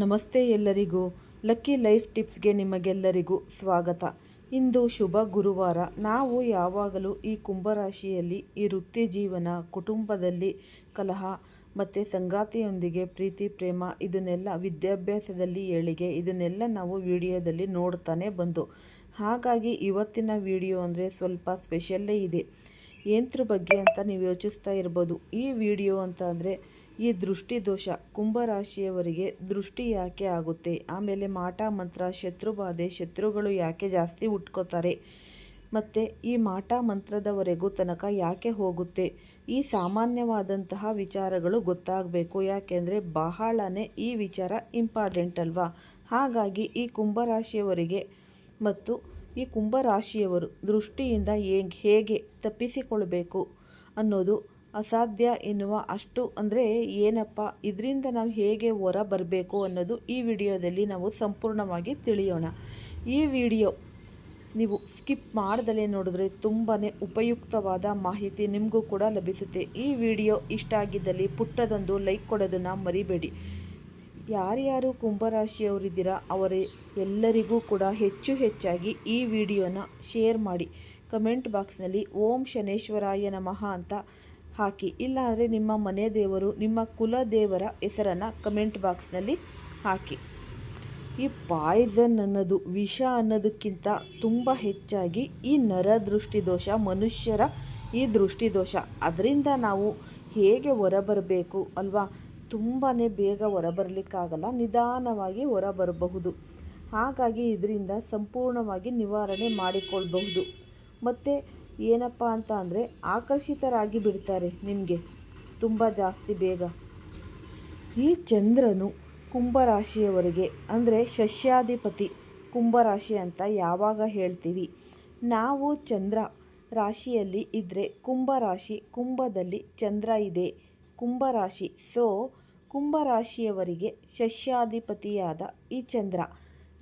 ನಮಸ್ತೆ ಎಲ್ಲರಿಗೂ. Lucky life ಟಿಪ್ಸ್ಗೆ ನಿಮಗೆಲ್ಲರಿಗೂ ಸ್ವಾಗತ. ಇಂದು ಶುಭ ಗುರುವಾರ. ನಾವು ಯಾವಾಗಲೂ ಈ ಕುಂಭರಾಶಿಯಲ್ಲಿ ಈ ವೃತ್ತಿ ಜೀವನ, ಕುಟುಂಬದಲ್ಲಿ ಕಲಹ ಮತ್ತು ಸಂಗಾತಿಯೊಂದಿಗೆ ಪ್ರೀತಿ, ಪ್ರೇಮ ಇದನ್ನೆಲ್ಲ ವಿದ್ಯಾಭ್ಯಾಸದಲ್ಲಿ ಏಳಿಗೆ ಇದನ್ನೆಲ್ಲ ನಾವು ವಿಡಿಯೋದಲ್ಲಿ ನೋಡ್ತಾನೆ ಬಂದು. ಹಾಗಾಗಿ ಇವತ್ತಿನ ವಿಡಿಯೋ ಅಂದರೆ ಸ್ವಲ್ಪ ಸ್ಪೆಷಲ್ಲೇ ಇದೆ. ಏಂತ್ರ ಬಗ್ಗೆ ಅಂತ ನೀವು ಯೋಚಿಸ್ತಾ ಇರ್ಬೋದು. ಈ ವಿಡಿಯೋ ಅಂತ ಅಂದರೆ ಈ ದೃಷ್ಟಿ ದೋಷ ಕುಂಭರಾಶಿಯವರಿಗೆ ದೃಷ್ಟಿ ಯಾಕೆ ಆಗುತ್ತೆ? ಆಮೇಲೆ ಮಾಟ ಮಂತ್ರ ಶತ್ರುಬಾಧೆ ಶತ್ರುಗಳು ಯಾಕೆ ಜಾಸ್ತಿ ಉಟ್ಕೋತಾರೆ? ಮತ್ತು ಈ ಮಾಟ ಮಂತ್ರದವರೆಗೂ ತನಕ ಯಾಕೆ ಹೋಗುತ್ತೆ? ಈ ಸಾಮಾನ್ಯವಾದಂತಹ ವಿಚಾರಗಳು ಗೊತ್ತಾಗಬೇಕು. ಯಾಕೆಂದರೆ ಬಹಳನೇ ಈ ವಿಚಾರ ಇಂಪಾರ್ಟೆಂಟ್ ಅಲ್ವಾ? ಹಾಗಾಗಿ ಈ ಕುಂಭರಾಶಿಯವರಿಗೆ ಮತ್ತು ಈ ಕುಂಭರಾಶಿಯವರು ದೃಷ್ಟಿಯಿಂದ ಹೇಗೆ ತಪ್ಪಿಸಿಕೊಳ್ಬೇಕು ಅನ್ನೋದು ಅಸಾಧ್ಯ ಎನ್ನುವ ಅಷ್ಟು ಅಂದರೆ ಏನಪ್ಪ? ಇದರಿಂದ ನಾವು ಹೇಗೆ ಹೊರ ಬರಬೇಕು ಅನ್ನೋದು ಈ ವಿಡಿಯೋದಲ್ಲಿ ನಾವು ಸಂಪೂರ್ಣವಾಗಿ ತಿಳಿಯೋಣ. ಈ ವಿಡಿಯೋ ನೀವು ಸ್ಕಿಪ್ ಮಾಡ್ದಲೇ ನೋಡಿದ್ರೆ ತುಂಬಾ ಉಪಯುಕ್ತವಾದ ಮಾಹಿತಿ ನಿಮಗೂ ಕೂಡ ಲಭಿಸುತ್ತೆ. ಈ ವಿಡಿಯೋ ಇಷ್ಟ ಆಗಿದ್ದಲ್ಲಿ ಪುಟ್ಟದೊಂದು ಲೈಕ್ ಕೊಡೋದನ್ನು ಮರಿಬೇಡಿ. ಯಾರ್ಯಾರು ಕುಂಭರಾಶಿಯವರಿದ್ದೀರಾ, ಅವರ ಎಲ್ಲರಿಗೂ ಕೂಡ ಹೆಚ್ಚು ಹೆಚ್ಚಾಗಿ ಈ ವಿಡಿಯೋನ ಶೇರ್ ಮಾಡಿ. ಕಮೆಂಟ್ ಬಾಕ್ಸ್ನಲ್ಲಿ ಓಂ ಶನೇಶ್ವರಾಯ ನಮಃ ಅಂತ ಹಾಕಿ. ಇಲ್ಲಾಂದರೆ ನಿಮ್ಮ ಮನೆ ದೇವರು ನಿಮ್ಮ ಕುಲ ದೇವರ ಹೆಸರನ್ನು ಕಮೆಂಟ್ ಬಾಕ್ಸ್ನಲ್ಲಿ ಹಾಕಿ. ಈ ಪಾಯ್ಸನ್ ಅನ್ನೋದು, ವಿಷ ಅನ್ನೋದಕ್ಕಿಂತ ತುಂಬ ಹೆಚ್ಚಾಗಿ ಈ ನರ ದೃಷ್ಟಿದೋಷ ಮನುಷ್ಯರ ಈ ದೃಷ್ಟಿದೋಷ ಅದರಿಂದ ನಾವು ಹೇಗೆ ಹೊರಬರಬೇಕು ಅಲ್ವಾ? ತುಂಬಾ ಬೇಗ ಹೊರಬರಲಿಕ್ಕಾಗಲ್ಲ, ನಿಧಾನವಾಗಿ ಹೊರಬರಬಹುದು. ಹಾಗಾಗಿ ಇದರಿಂದ ಸಂಪೂರ್ಣವಾಗಿ ನಿವಾರಣೆ ಮಾಡಿಕೊಳ್ಬಹುದು. ಮತ್ತು ಏನಪ್ಪ ಅಂತ ಅಂದರೆ ಆಕರ್ಷಿತರಾಗಿ ಬಿಡ್ತಾರೆ ನಿಮಗೆ. ತುಂಬ ಜಾಸ್ತಿ ಬೇಗ. ಈ ಚಂದ್ರನು ಕುಂಭರಾಶಿಯವರಿಗೆ ಅಂದರೆ ಶಸ್ಯಾಧಿಪತಿ ಕುಂಭರಾಶಿ ಅಂತ ಯಾವಾಗ ಹೇಳ್ತೀವಿ? ನಾವು ಚಂದ್ರ ರಾಶಿಯಲ್ಲಿ ಇದ್ದರೆ ಕುಂಭರಾಶಿ ಕುಂಭದಲ್ಲಿ ಚಂದ್ರ ಇದೆ, ಕುಂಭರಾಶಿ. ಸೊ ಕುಂಭರಾಶಿಯವರಿಗೆ ಶಸ್ಯಾಧಿಪತಿಯಾದ ಈ ಚಂದ್ರ.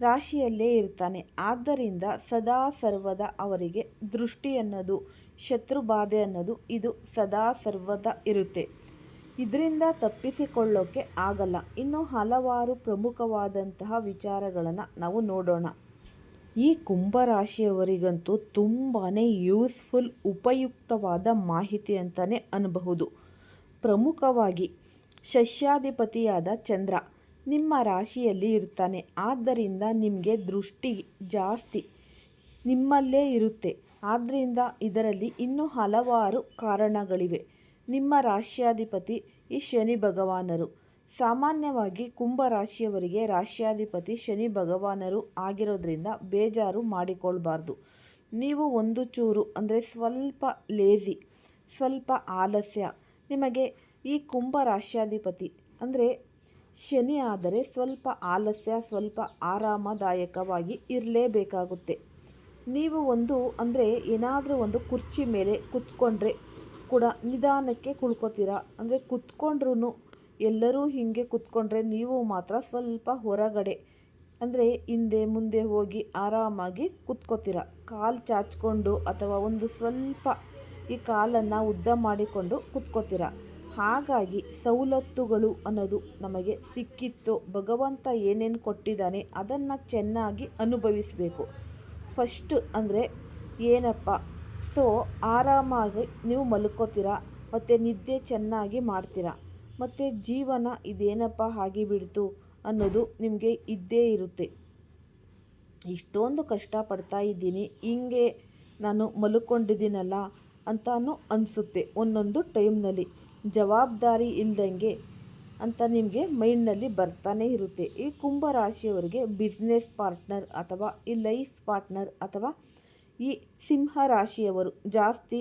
ರಾಶಿಯಲ್ಲೇ ಇರ್ತಾನೆ. ಆದ್ದರಿಂದ ಸದಾ ಸರ್ವದ ಅವರಿಗೆ ದೃಷ್ಟಿ ಅನ್ನೋದು ಶತ್ರುಬಾಧೆ ಅನ್ನೋದು, ಇದು ಸದಾ ಸರ್ವದ ಇರುತ್ತೆ. ಇದರಿಂದ ತಪ್ಪಿಸಿಕೊಳ್ಳೋಕ್ಕೆ ಆಗಲ್ಲ. ಇನ್ನು ಹಲವಾರು ಪ್ರಮುಖವಾದಂತಹ ವಿಚಾರಗಳನ್ನು ನಾವು ನೋಡೋಣ. ಈ ಕುಂಭರಾಶಿಯವರಿಗಂತೂ ತುಂಬಾ ಯೂಸ್ಫುಲ್, ಉಪಯುಕ್ತವಾದ ಮಾಹಿತಿ ಅಂತಲೇ ಅನ್ನಬಹುದು ಪ್ರಮುಖವಾಗಿ ಶಷ್ಯಾಧಿಪತಿಯಾದ ಚಂದ್ರ. ನಿಮ್ಮ ರಾಶಿಯಲ್ಲಿ ಇರ್ತಾನೆ. ಆದ್ದರಿಂದ ನಿಮಗೆ ದೃಷ್ಟಿ ಜಾಸ್ತಿ ನಿಮ್ಮಲ್ಲೇ ಇರುತ್ತೆ. ಆದ್ದರಿಂದ ಇದರಲ್ಲಿ ಇನ್ನೂ ಹಲವಾರು ಕಾರಣಗಳಿವೆ. ನಿಮ್ಮ ರಾಶ್ಯಾಧಿಪತಿ ಈ ಶನಿ ಭಗವಾನರು. ಸಾಮಾನ್ಯವಾಗಿ ಕುಂಭ ರಾಶಿಯವರಿಗೆ ರಾಶ್ಯಾಧಿಪತಿ ಶನಿ ಭಗವಾನರು ಆಗಿರೋದ್ರಿಂದ ಬೇಜಾರು ಮಾಡಿಕೊಳ್ಬಾರ್ದು. ನೀವು ಒಂದು ಚೂರು, ಅಂದರೆ ಸ್ವಲ್ಪ ಲೇಜಿ ಸ್ವಲ್ಪ ಆಲಸ್ಯ. ನಿಮಗೆ ಈ ಕುಂಭ ರಾಶ್ಯಾಧಿಪತಿ, ಅಂದರೆ ಶನಿ ಆದರೆ ಸ್ವಲ್ಪ ಆಲಸ್ಯ, ಸ್ವಲ್ಪ ಆರಾಮದಾಯಕವಾಗಿ ಇರಲೇಬೇಕಾಗುತ್ತೆ. ನೀವು ಒಂದು, ಅಂದರೆ ಏನಾದರೂ ಒಂದು ಕುರ್ಚಿ ಮೇಲೆ ಕುತ್ಕೊಂಡ್ರೆ ಕೂಡ ನಿಧಾನಕ್ಕೆ ಕುಳ್ಕೊತೀರಾ? ಅಂದರೆ ಕುತ್ಕೊಂಡ್ರೂ ಎಲ್ಲರೂ ಹೀಗೆ ಕುತ್ಕೊಂಡ್ರೆ ನೀವು ಮಾತ್ರ ಸ್ವಲ್ಪ ಹೊರಗಡೆ, ಅಂದರೆ ಹಿಂದೆ ಮುಂದೆ ಹೋಗಿ ಆರಾಮಾಗಿ ಕುತ್ಕೋತೀರ? ಕಾಲು ಚಾಚ್ಕೊಂಡು ಅಥವಾ ಒಂದು ಸ್ವಲ್ಪ ಈ ಕಾಲನ್ನು ಉದ್ದ ಮಾಡಿಕೊಂಡು ಕುತ್ಕೋತೀರ? ಹಾಗಾಗಿ ಸವಲತ್ತುಗಳು ಅನ್ನೋದು ನಮಗೆ ಸಿಕ್ಕಿತ್ತು. ಭಗವಂತ ಏನೇನು ಕೊಟ್ಟಿದ್ದಾನೆ ಅದನ್ನು ಚೆನ್ನಾಗಿ ಅನುಭವಿಸಬೇಕು. ಫಸ್ಟ್ ಅಂದರೆ ಏನಪ್ಪ? ಸೊ ಆರಾಮಾಗಿ ನೀವು ಮಲ್ಕೋತೀರ? ಮತ್ತು ನಿದ್ದೆ ಚೆನ್ನಾಗಿ ಮಾಡ್ತೀರಾ? ಮತ್ತು ಜೀವನ ಇದೇನಪ್ಪ ಹಾಗೆ ಬಿಡ್ತು ಅನ್ನೋದು ನಿಮಗೆ ಇದ್ದೇ ಇರುತ್ತೆ. ಇಷ್ಟೊಂದು ಕಷ್ಟಪಡ್ತಾ ಇದ್ದೀನಿ. ಹಿಂಗೆ ನಾನು ಮಲ್ಕೊಂಡಿದ್ದೀನಲ್ಲ ಅಂತಾನು ಅನಿಸುತ್ತೆ ಒಂದೊಂದು ಟೈಮ್ನಲ್ಲಿ. ಜವಾಬ್ದಾರಿ ಇಲ್ದಂಗೆ ಅಂತ ನಿಮಗೆ ಮೈಂಡ್ನಲ್ಲಿ ಬರ್ತಾನೆ ಇರುತ್ತೆ. ಈ ಕುಂಭ ರಾಶಿಯವರಿಗೆ ಬಿಸ್ನೆಸ್ ಪಾರ್ಟ್ನರ್ ಅಥವಾ ಈ ಲೈಫ್ ಪಾರ್ಟ್ನರ್ ಅಥವಾ ಈ ಸಿಂಹ ರಾಶಿಯವರು ಜಾಸ್ತಿ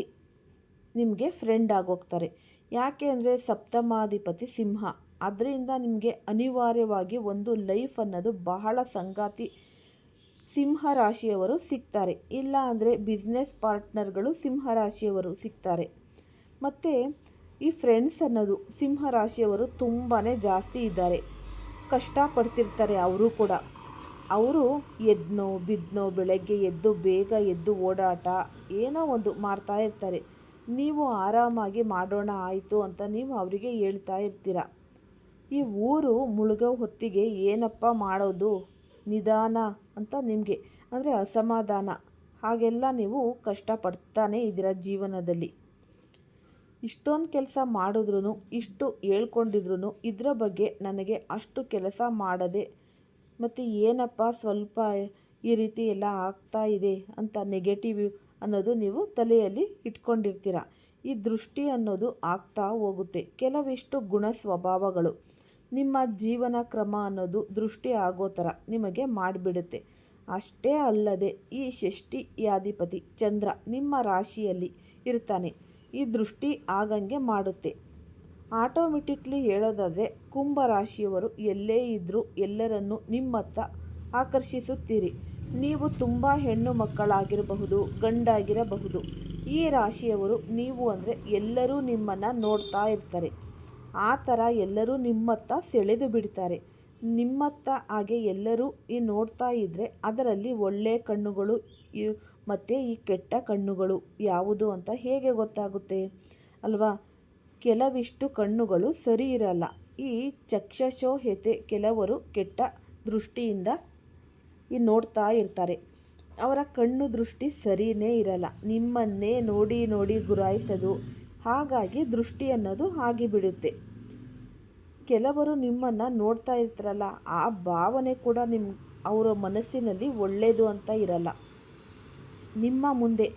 ನಿಮಗೆ ಫ್ರೆಂಡ್ ಆಗೋಗ್ತಾರೆ. ಯಾಕೆ ಅಂದರೆ ಸಪ್ತಮಾಧಿಪತಿ ಸಿಂಹ. ಅದರಿಂದ ನಿಮಗೆ ಅನಿವಾರ್ಯವಾಗಿ ಒಂದು ಲೈಫ್ ಅನ್ನೋದು ಬಹಳ ಸಂಗಾತಿ ಸಿಂಹ ರಾಶಿಯವರು ಸಿಗ್ತಾರೆ. ಇಲ್ಲ ಅಂದರೆ ಬಿಸ್ನೆಸ್ ಪಾರ್ಟ್ನರ್ಗಳು ಸಿಂಹ ರಾಶಿಯವರು ಸಿಗ್ತಾರೆ. ಮತ್ತು ಈ ಫ್ರೆಂಡ್ಸ್ ಅನ್ನೋದು ಸಿಂಹ ರಾಶಿಯವರು ತುಂಬಾ ಜಾಸ್ತಿ ಇದ್ದಾರೆ. ಕಷ್ಟಪಡ್ತಿರ್ತಾರೆ ಅವರು ಕೂಡ. ಅವರು ಎದ್ನೋ, ಬಿದ್ನೋ, ಬೆಳಗ್ಗೆ ಎದ್ದು ಬೇಗ ಎದ್ದು ಓಡಾಟ ಏನೋ ಒಂದು ಮಾಡ್ತಾ ಇರ್ತಾರೆ. ನೀವು ಆರಾಮಾಗಿ ಮಾಡೋಣ ಆಯಿತು ಅಂತ ನೀವು ಅವರಿಗೆ ಹೇಳ್ತಾ ಇರ್ತೀರ. ಈ ಊರು ಮುಳುಗೋ ಹೊತ್ತಿಗೆ ಏನಪ್ಪ ಮಾಡೋದು? ನಿಧಾನ. ಅಂತ ನಿಮಗೆ. ಅಂದರೆ ಅಸಮಾಧಾನ. ಹಾಗೆಲ್ಲ ನೀವು ಕಷ್ಟಪಡ್ತಾನೆ ಇದ್ದೀರ ಜೀವನದಲ್ಲಿ. ಇಷ್ಟೊಂದು ಕೆಲಸ ಮಾಡಿದ್ರೂ ಇಷ್ಟು ಹೇಳ್ಕೊಂಡಿದ್ರು ಇದರ ಬಗ್ಗೆ ನನಗೆ ಅಷ್ಟು ಕೆಲಸ ಮಾಡದೆ, ಮತ್ತು ಏನಪ್ಪ ಸ್ವಲ್ಪ ಈ ರೀತಿ ಎಲ್ಲ ಆಗ್ತಾ ಇದೆ ಅಂತ ನೆಗೆಟಿವ್ ಅನ್ನೋದು ನೀವು ತಲೆಯಲ್ಲಿ ಇಟ್ಕೊಂಡಿರ್ತೀರ. ಈ ದೃಷ್ಟಿ ಅನ್ನೋದು ಆಗ್ತಾ ಹೋಗುತ್ತೆ. ಕೆಲವಿಷ್ಟು ಗುಣ ಸ್ವಭಾವಗಳು. ನಿಮ್ಮ ಜೀವನ ಕ್ರಮ ಅನ್ನೋದು ದೃಷ್ಟಿ ಆಗೋ ಥರ ನಿಮಗೆ ಮಾಡಿಬಿಡುತ್ತೆ. ಅಷ್ಟೇ ಅಲ್ಲದೆ ಈ ಷಷ್ಠಿ ಯಾಧಿಪತಿ ಚಂದ್ರ ನಿಮ್ಮ ರಾಶಿಯಲ್ಲಿ ಇರ್ತಾನೆ. ಈ ದೃಷ್ಟಿ ಆಗಂಗೆ ಮಾಡುತ್ತೆ. ಆಟೋಮೆಟಿಕ್ಲಿ ಹೇಳೋದಾದರೆ ಕುಂಭ ರಾಶಿಯವರು ಎಲ್ಲೇ ಇದ್ದರೂ ಎಲ್ಲರನ್ನು ನಿಮ್ಮತ್ತ ಆಕರ್ಷಿಸುತ್ತೀರಿ. ನೀವು ತುಂಬ ಹೆಣ್ಣು ಮಕ್ಕಳಾಗಿರಬಹುದು, ಗಂಡಾಗಿರಬಹುದು. ಈ ರಾಶಿಯವರು ನೀವು ಅಂದರೆ ಎಲ್ಲರೂ ನಿಮ್ಮನ್ನು ನೋಡ್ತಾ ಇರ್ತಾರೆ. ಆ ಥರ ಎಲ್ಲರೂ ನಿಮ್ಮತ್ತ ಸೆಳೆದು ಬಿಡ್ತಾರೆ. ನಿಮ್ಮತ್ತ ಹಾಗೆ ಎಲ್ಲರೂ ಈ ನೋಡ್ತಾ ಇದ್ದರೆ ಅದರಲ್ಲಿ ಒಳ್ಳೆಯ ಕಣ್ಣುಗಳು ಮತ್ತು ಈ ಕೆಟ್ಟ ಕಣ್ಣುಗಳು ಯಾವುದು ಅಂತ ಹೇಗೆ ಗೊತ್ತಾಗುತ್ತೆ? ಅಲ್ವಾ? ಕೆಲವಿಷ್ಟು ಕಣ್ಣುಗಳು ಸರಿ ಇರಲ್ಲ. ಈ ಚಕ್ಷಶೋಹ್ಯತೆ ಕೆಲವರು ಕೆಟ್ಟ ದೃಷ್ಟಿಯಿಂದ ಈ ನೋಡ್ತಾ ಇರ್ತಾರೆ. ಅವರ ಕಣ್ಣು ದೃಷ್ಟಿ ಸರಿಯೇ ಇರಲ್ಲ. ನಿಮ್ಮನ್ನೇ ನೋಡಿ ನೋಡಿ ಗುರಾಯಿಸೋದು ಹಾಗಾಗಿ ದೃಷ್ಟಿ ಅನ್ನೋದು ಆಗಿಬಿಡುತ್ತೆ ಕೆಲವರು ನಿಮ್ಮನ್ನು ನೋಡ್ತಾ ಇರ್ತಾರಲ್ಲ, ಆ ಭಾವನೆ ಕೂಡ ನಿಮ್ಮ ಅವರ ಮನಸ್ಸಿನಲ್ಲಿ ಒಳ್ಳೆಯದು ಅಂತ ಇರಲ್ಲ. ನಿಮ್ಮ ಮುಂದೆ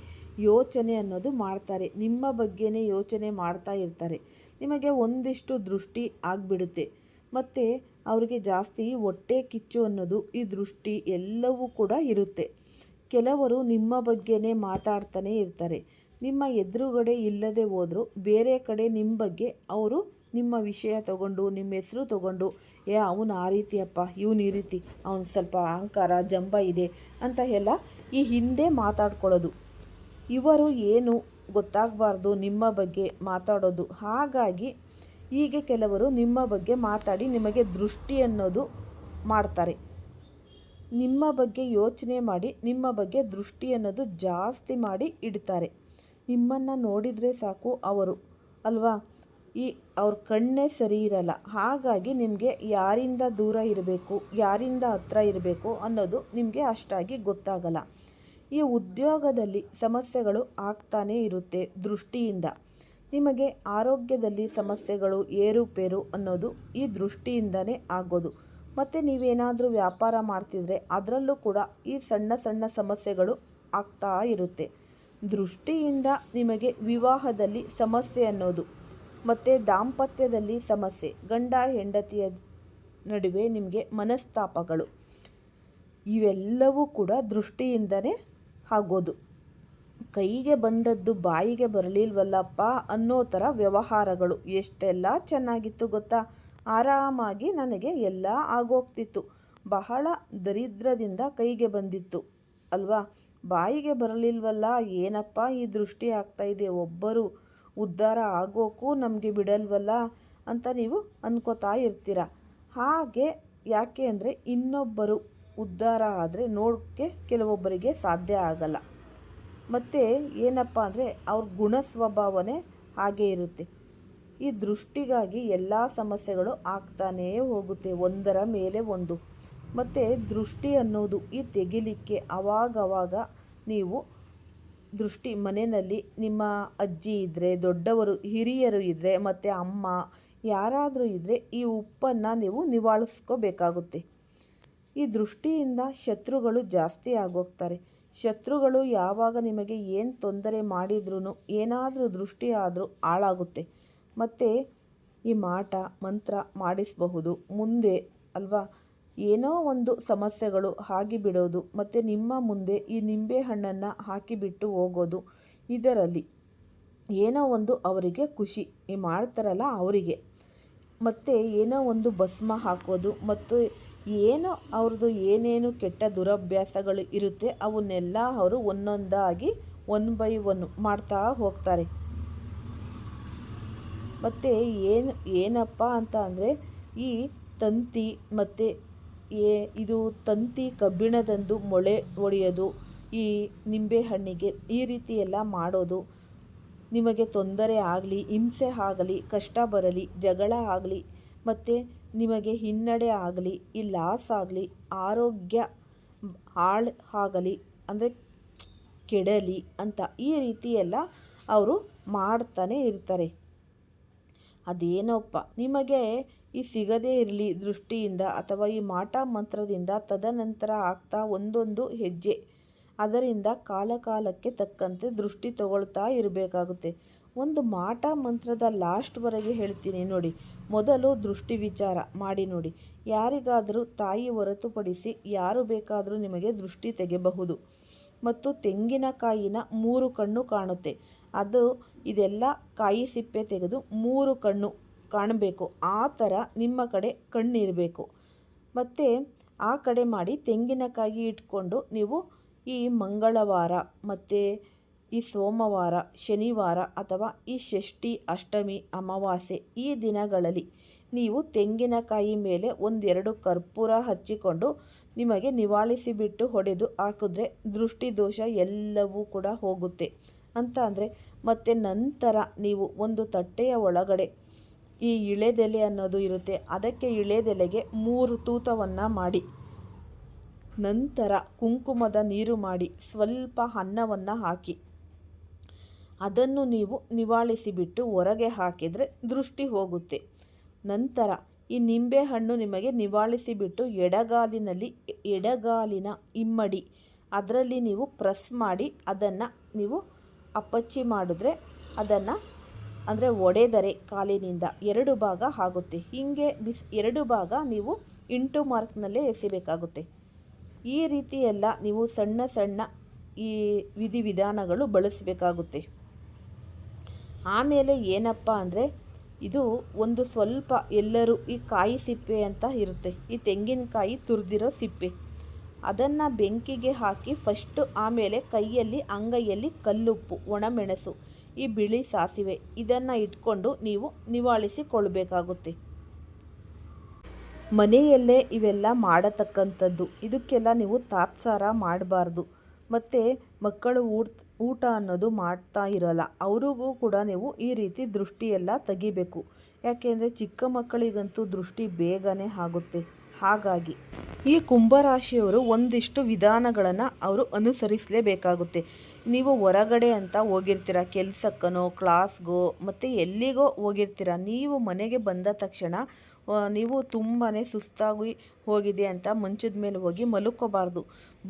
ಯೋಚನೆ ಅನ್ನೋದು ಮಾಡ್ತಾರೆ, ನಿಮ್ಮ ಬಗ್ಗೆನೇ ಯೋಚನೆ ಮಾಡ್ತಾ ಇರ್ತಾರೆ. ನಿಮಗೆ ಒಂದಿಷ್ಟು ದೃಷ್ಟಿ ಆಗಿಬಿಡುತ್ತೆ. ಮತ್ತು ಅವರಿಗೆ ಜಾಸ್ತಿ ಹೊಟ್ಟೆ ಕಿಚ್ಚು ಅನ್ನೋದು ಈ ದೃಷ್ಟಿ ಎಲ್ಲವೂ ಕೂಡ ಇರುತ್ತೆ. ಕೆಲವರು ನಿಮ್ಮ ಬಗ್ಗೆನೇ ಮಾತಾಡ್ತಾನೆ ಇರ್ತಾರೆ. ನಿಮ್ಮ ಎದುರುಗಡೆ ಇಲ್ಲದೆ ಹೋದರೂ, ಬೇರೆ ಕಡೆ ನಿಮ್ಮ ಬಗ್ಗೆ ಅವರು ನಿಮ್ಮ ವಿಷಯ ತಗೊಂಡು ನಿಮ್ಮ ಹೆಸರು ತಗೊಂಡು, ಏ, ಅವನು ಆ ರೀತಿಯಪ್ಪ ಇವನು ಈ ರೀತಿ, ಅವನು ಸ್ವಲ್ಪ ಅಹಂಕಾರ, ಜಂಬ ಇದೆ ಅಂತ ಎಲ್ಲ ಈ ಹಿಂದೆ ಮಾತಾಡ್ಕೊಳ್ಳೋದು. ಇವರು ಏನು ಗೊತ್ತಾಗಬಾರ್ದು ನಿಮ್ಮ ಬಗ್ಗೆ ಮಾತಾಡೋದು. ಹಾಗಾಗಿ ಹೀಗೆ ಕೆಲವರು ನಿಮ್ಮ ಬಗ್ಗೆ ಮಾತಾಡಿ ನಿಮಗೆ ದೃಷ್ಟಿ ಅನ್ನೋದು ಮಾಡ್ತಾರೆ. ನಿಮ್ಮ ಬಗ್ಗೆ ಯೋಚನೆ ಮಾಡಿ, ನಿಮ್ಮ ಬಗ್ಗೆ ದೃಷ್ಟಿ ಅನ್ನೋದು ಜಾಸ್ತಿ ಮಾಡಿ ಇಡ್ತಾರೆ. ನಿಮ್ಮನ್ನು ನೋಡಿದರೆ ಸಾಕು ಅವರು, ಅಲ್ವಾ? ಈ ಅವ್ರ ಕಣ್ಣೇ ಸರಿ ಇರಲ್ಲ. ಹಾಗಾಗಿ ನಿಮಗೆ ಯಾರಿಂದ ದೂರ ಇರಬೇಕು, ಯಾರಿಂದ ಹತ್ರ ಇರಬೇಕು ಅನ್ನೋದು ನಿಮಗೆ ಅಷ್ಟಾಗಿ ಗೊತ್ತಾಗಲ್ಲ. ಈ ಉದ್ಯೋಗದಲ್ಲಿ ಸಮಸ್ಯೆಗಳು ಆಗ್ತಾನೇ ಇರುತ್ತೆ ದೃಷ್ಟಿಯಿಂದ. ನಿಮಗೆ ಆರೋಗ್ಯದಲ್ಲಿ ಸಮಸ್ಯೆಗಳು ಏರುಪೇರು ಅನ್ನೋದು ಈ ದೃಷ್ಟಿಯಿಂದನೇ ಆಗೋದು. ಮತ್ತು ನೀವೇನಾದರೂ ವ್ಯಾಪಾರ ಮಾಡ್ತಿದ್ರೆ ಅದರಲ್ಲೂ ಕೂಡ ಈ ಸಣ್ಣ ಸಣ್ಣ ಸಮಸ್ಯೆಗಳು ಆಗ್ತಾ ಇರುತ್ತೆ. ದೃಷ್ಟಿಯಿಂದ ನಿಮಗೆ ವಿವಾಹದಲ್ಲಿ ಸಮಸ್ಯೆ ಅನ್ನೋದು. ಮತ್ತು ದಾಂಪತ್ಯದಲ್ಲಿ ಸಮಸ್ಯೆ. ಗಂಡ ಹೆಂಡತಿಯ ನಡುವೆ ನಿಮಗೆ ಮನಸ್ತಾಪಗಳು. ಇವೆಲ್ಲವೂ ಕೂಡ ದೃಷ್ಟಿಯಿಂದನೇ ಆಗೋದು. ಕೈಗೆ ಬಂದದ್ದು ಬಾಯಿಗೆ ಬರಲಿಲ್ವಲ್ಲಪ್ಪ ಅನ್ನೋ ಥರ ವ್ಯವಹಾರಗಳು. ಎಷ್ಟೆಲ್ಲ ಚೆನ್ನಾಗಿತ್ತು ಗೊತ್ತಾ? ಆರಾಮಾಗಿ ನನಗೆ ಎಲ್ಲ ಆಗೋಗ್ತಿತ್ತು. ಬಹಳ ದರಿದ್ರದಿಂದ ಕೈಗೆ ಬಂದಿತ್ತು. ಅಲ್ವಾ? ಬಾಯಿಗೆ ಬರಲಿಲ್ವಲ್ಲ? ಏನಪ್ಪ ಈ ದೃಷ್ಟಿ ಆಗ್ತಾ ಇದೆ? ಒಬ್ಬರು ಉದ್ಧಾರ ಆಗೋಕ್ಕೂ ನಮಗೆ ಬಿಡಲ್ವಲ್ಲ ಅಂತ ನೀವು ಅನ್ಕೋತಾ ಇರ್ತೀರ? ಹಾಗೆ ಯಾಕೆ ಅಂದರೆ ಇನ್ನೊಬ್ಬರು ಉದ್ಧಾರ ಆದರೆ ನೋಡೋಕ್ಕೆ ಕೆಲವೊಬ್ಬರಿಗೆ ಸಾಧ್ಯ ಆಗಲ್ಲ. ಮತ್ತು ಏನಪ್ಪ ಅಂದರೆ ಅವ್ರ ಗುಣ ಸ್ವಭಾವನೆ ಹಾಗೆ ಇರುತ್ತೆ. ಈ ದೃಷ್ಟಿಗಾಗಿ ಎಲ್ಲ ಸಮಸ್ಯೆಗಳು ಆಗ್ತಾನೇ ಹೋಗುತ್ತೆ. ಒಂದರ ಮೇಲೆ ಒಂದು. ಮತ್ತು ದೃಷ್ಟಿ ಅನ್ನೋದು ಈ ತೆಗಿಲಿಕ್ಕೆ ಅವಾಗವಾಗ ನೀವು ದೃಷ್ಟಿ ಮನೆಯಲ್ಲಿ ನಿಮ್ಮ ಅಜ್ಜಿ ಇದ್ದರೆ ದೊಡ್ಡವರು, ಹಿರಿಯರು ಇದ್ದರೆ ಮತ್ತು ಅಮ್ಮ ಯಾರಾದರೂ ಇದ್ದರೆ ಈ ಉಪ್ಪನ್ನು ನೀವು ನಿವಾಳಿಸ್ಕೋಬೇಕಾಗುತ್ತೆ. ಈ ದೃಷ್ಟಿಯಿಂದ ಶತ್ರುಗಳು ಜಾಸ್ತಿ ಆಗೋಗ್ತಾರೆ. ಶತ್ರುಗಳು ಯಾವಾಗ ನಿಮಗೆ ಏನು ತೊಂದರೆ ಮಾಡಿದ್ರೂ ಏನಾದರೂ ದೃಷ್ಟಿ ಆದರೂ ಹಾಳಾಗುತ್ತೆ. ಮತ್ತು ಈ ಮಾಟ, ಮಂತ್ರ ಮಾಡಿಸಬಹುದು. ಮುಂದೆ ಅಲ್ವಾ? ಏನೋ ಒಂದು ಸಮಸ್ಯೆಗಳು ಆಗಿಬಿಡೋದು ಮತ್ತು ನಿಮ್ಮ ಮುಂದೆ ಈ ನಿಂಬೆ ಹಣ್ಣನ್ನು ಹಾಕಿಬಿಟ್ಟು ಹೋಗೋದು ಇದರಲ್ಲಿ. ಏನೋ ಒಂದು ಅವರಿಗೆ ಖುಷಿ. ಈ ಮಾಡ್ತಾರಲ್ಲ ಅವರಿಗೆ. ಮತ್ತು ಏನೋ ಒಂದು ಭಸ್ಮ ಹಾಕೋದು ಮತ್ತು ಏನೋ ಅವ್ರದ್ದು ಏನೇನು ಕೆಟ್ಟ ದುರಭ್ಯಾಸಗಳು ಇರುತ್ತೆ ಅವನ್ನೆಲ್ಲ ಅವರು ಒಂದೊಂದಾಗಿ ಒನ್ ಬೈ ಒನ್ ಮಾಡ್ತಾ ಹೋಗ್ತಾರೆ. ಮತ್ತು ಏನು ಏನಪ್ಪ ಅಂತ ಅಂದರೆ ಈ ತಂತಿ ಮತ್ತು ಏ, ಇದು ತಂತಿ ಕಬ್ಬಿಣದಂದು ಮೊಳೆ ಒಡೆಯೋದು. ಈ ನಿಂಬೆಹಣ್ಣಿಗೆ ಈ ರೀತಿ ಎಲ್ಲ ಮಾಡೋದು ನಿಮಗೆ ತೊಂದರೆ ಆಗಲಿ, ಹಿಂಸೆ ಆಗಲಿ, ಕಷ್ಟ ಬರಲಿ, ಜಗಳ ಆಗಲಿ, ಮತ್ತು ನಿಮಗೆ ಹಿನ್ನಡೆ ಆಗಲಿ, ಈ ಲಾಸ್ ಆಗಲಿ, ಆರೋಗ್ಯ ಹಾಳು ಆಗಲಿ, ಅಂದರೆ ಕೆಡಲಿ ಅಂತ ಈ ರೀತಿ ಎಲ್ಲ ಅವರು ಮಾಡ್ತಾನೆ ಇರ್ತಾರೆ. ಅದೇನೋಪ್ಪ, ನಿಮಗೆ ಈ ಸಿಗದೇ ಇರಲಿ ದೃಷ್ಟಿಯಿಂದ ಅಥವಾ ಈ ಮಾಟ ಮಂತ್ರದಿಂದ ತದನಂತರ ಆಗ್ತಾ ಒಂದೊಂದು ಹೆಜ್ಜೆ. ಅದರಿಂದ ಕಾಲಕಾಲಕ್ಕೆ ತಕ್ಕಂತೆ ದೃಷ್ಟಿ ತಗೊಳ್ತಾ ಇರಬೇಕಾಗುತ್ತೆ. ಒಂದು ಮಾಟ ಮಂತ್ರದ ಲಾಸ್ಟ್ವರೆಗೆ ಹೇಳ್ತೀನಿ ನೋಡಿ. ಮೊದಲು ದೃಷ್ಟಿ ವಿಚಾರ ಮಾಡಿ ನೋಡಿ. ಯಾರಿಗಾದರೂ ತಾಯಿ ಹೊರತುಪಡಿಸಿ ಯಾರು ಬೇಕಾದರೂ ನಿಮಗೆ ದೃಷ್ಟಿ ತೆಗೆಬಹುದು. ಮತ್ತು ತೆಂಗಿನಕಾಯಿನ ಮೂರು ಕಣ್ಣು ಕಾಣುತ್ತೆ. ಅದು ಇದೆಲ್ಲ ಕಾಯಿ ಸಿಪ್ಪೆ ತೆಗೆದು ಮೂರು ಕಣ್ಣು ಕಾಣಬೇಕು. ಆ ಥರ ನಿಮ್ಮ ಕಡೆ ಕಣ್ಣಿರಬೇಕು. ಮತ್ತು ಆ ಕಡೆ ಮಾಡಿ ತೆಂಗಿನಕಾಯಿ ಇಟ್ಕೊಂಡು ನೀವು ಈ ಮಂಗಳವಾರ ಮತ್ತು ಈ ಸೋಮವಾರ, ಶನಿವಾರ ಅಥವಾ ಈ ಷಷ್ಠಿ, ಅಷ್ಟಮಿ, ಅಮಾವಾಸ್ಯೆ ಈ ದಿನಗಳಲ್ಲಿ ನೀವು ತೆಂಗಿನಕಾಯಿ ಮೇಲೆ ಒಂದೆರಡು ಕರ್ಪೂರ ಹಚ್ಚಿಕೊಂಡು ನಿಮಗೆ ನಿವಾಳಿಸಿಬಿಟ್ಟು ಹೊಡೆದು ಹಾಕಿದ್ರೆ ದೃಷ್ಟಿದೋಷ ಎಲ್ಲವೂ ಕೂಡ ಹೋಗುತ್ತೆ. ಅಂತ ಅಂದರೆ ಮತ್ತು ನಂತರ ನೀವು ಒಂದು ತಟ್ಟೆಯ ಒಳಗಡೆ ಈ ಇಳೆದೆಲೆ ಅನ್ನೋದು ಇರುತ್ತೆ. ಅದಕ್ಕೆ ಇಳೆದೆಲೆಗೆ ಮೂರು ತೂತವನ್ನು ಮಾಡಿ. ನಂತರ ಕುಂಕುಮದ ನೀರು ಮಾಡಿ ಸ್ವಲ್ಪ ಅನ್ನವನ್ನು ಹಾಕಿ. ಅದನ್ನು ನೀವು ನಿವಾಳಿಸಿಬಿಟ್ಟು ಹೊರಗೆ ಹಾಕಿದರೆ ದೃಷ್ಟಿ ಹೋಗುತ್ತೆ. ನಂತರ ಈ ನಿಂಬೆಹಣ್ಣು ನಿಮಗೆ ನಿವಾಳಿಸಿಬಿಟ್ಟು ಎಡಗಾಲಿನಲ್ಲಿ, ಎಡಗಾಲಿನ ಇಮ್ಮಡಿ, ಅದರಲ್ಲಿ ನೀವು ಪ್ರೆಸ್ ಮಾಡಿ ಅದನ್ನು ನೀವು ಅಪ್ಪಚ್ಚಿ ಮಾಡಿದ್ರೆ ಅದನ್ನು ಅಂದರೆ ಒಡೆದರೆ ಕಾಲಿನಿಂದ ಎರಡು ಭಾಗ ಆಗುತ್ತೆ. ಹೀಗೆ ಬಿಸ್ ಎರಡು ಭಾಗ ನೀವು ಇಂಟು ಮಾರ್ಕ್ನಲ್ಲೇ ಎಸಿಬೇಕಾಗುತ್ತೆ. ಈ ರೀತಿಯೆಲ್ಲ ನೀವು ಸಣ್ಣ ಸಣ್ಣ ಈ ವಿಧಿವಿಧಾನಗಳು ಬಳಸಬೇಕಾಗುತ್ತೆ. ಆಮೇಲೆ ಏನಪ್ಪ ಅಂದರೆ ಇದು ಒಂದು ಸ್ವಲ್ಪ ಎಲ್ಲರೂ ಈ ಕಾಯಿ ಸಿಪ್ಪೆ ಅಂತ ಇರುತ್ತೆ. ಈ ತೆಂಗಿನಕಾಯಿ ತುರಿದಿರೋ ಸಿಪ್ಪೆ. ಅದನ್ನು ಬೆಂಕಿಗೆ ಹಾಕಿ ಫಸ್ಟು ಆಮೇಲೆ ಕೈಯಲ್ಲಿ ಅಂಗೈಯಲ್ಲಿ ಕಲ್ಲುಪ್ಪು ಒಣಮೆಣಸು ಈ ಬಿಳಿ ಸಾಸಿವೆ ಇದನ್ನು ಇಟ್ಕೊಂಡು ನೀವು ನಿವಾಳಿಸಿಕೊಳ್ಬೇಕಾಗುತ್ತೆ ಮನೆಯಲ್ಲೇ ಇವೆಲ್ಲ ಮಾಡತಕ್ಕಂಥದ್ದು. ಇದಕ್ಕೆಲ್ಲ ನೀವು ತಾತ್ಸಾರ ಮಾಡಬಾರ್ದು. ಮತ್ತು ಮಕ್ಕಳು ಊಟ ಊಟ ಅನ್ನೋದು ಮಾಡ್ತಾ ಇರಲ್ಲ. ಅವ್ರಿಗೂ ಕೂಡ ನೀವು ಈ ರೀತಿ ದೃಷ್ಟಿಯೆಲ್ಲ ತೆಗಿಬೇಕು. ಯಾಕೆಂದರೆ ಚಿಕ್ಕ ಮಕ್ಕಳಿಗಂತೂ ದೃಷ್ಟಿ ಬೇಗನೆ ಆಗುತ್ತೆ. ಹಾಗಾಗಿ ಈ ಕುಂಭರಾಶಿಯವರು ಒಂದಿಷ್ಟು ವಿಧಾನಗಳನ್ನು ಅವರು ಅನುಸರಿಸಲೇಬೇಕಾಗುತ್ತೆ. ನೀವು ಹೊರಗಡೆ ಅಂತ ಹೋಗಿರ್ತೀರ, ಕೆಲಸಕ್ಕನೋ ಕ್ಲಾಸ್ಗೋ ಮತ್ತು ಎಲ್ಲಿಗೋ ಹೋಗಿರ್ತೀರ, ನೀವು ಮನೆಗೆ ಬಂದ ತಕ್ಷಣ ನೀವು ತುಂಬಾ ಸುಸ್ತಾಗಿ ಹೋಗಿದೆ ಅಂತ ಮಂಚದ ಮೇಲೆ ಹೋಗಿ ಮಲ್ಕೋಬಾರ್ದು.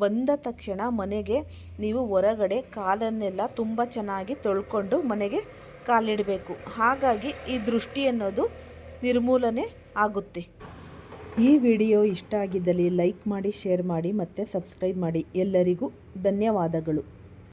ಬಂದ ತಕ್ಷಣ ಮನೆಗೆ ನೀವು ಹೊರಗಡೆ ಕಾಲನ್ನೆಲ್ಲ ತುಂಬ ಚೆನ್ನಾಗಿ ತೊಳ್ಕೊಂಡು ಮನೆಗೆ ಕಾಲಿಡಬೇಕು. ಹಾಗಾಗಿ ಈ ದೃಷ್ಟಿ ಅನ್ನೋದು ನಿರ್ಮೂಲನೆ ಆಗುತ್ತೆ. ಈ ವಿಡಿಯೋ ಇಷ್ಟ ಆಗಿದ್ದಲ್ಲಿ ಲೈಕ್ ಮಾಡಿ, ಶೇರ್ ಮಾಡಿ, ಮತ್ತು ಸಬ್ಸ್ಕ್ರೈಬ್ ಮಾಡಿ. ಎಲ್ಲರಿಗೂ ಧನ್ಯವಾದಗಳು.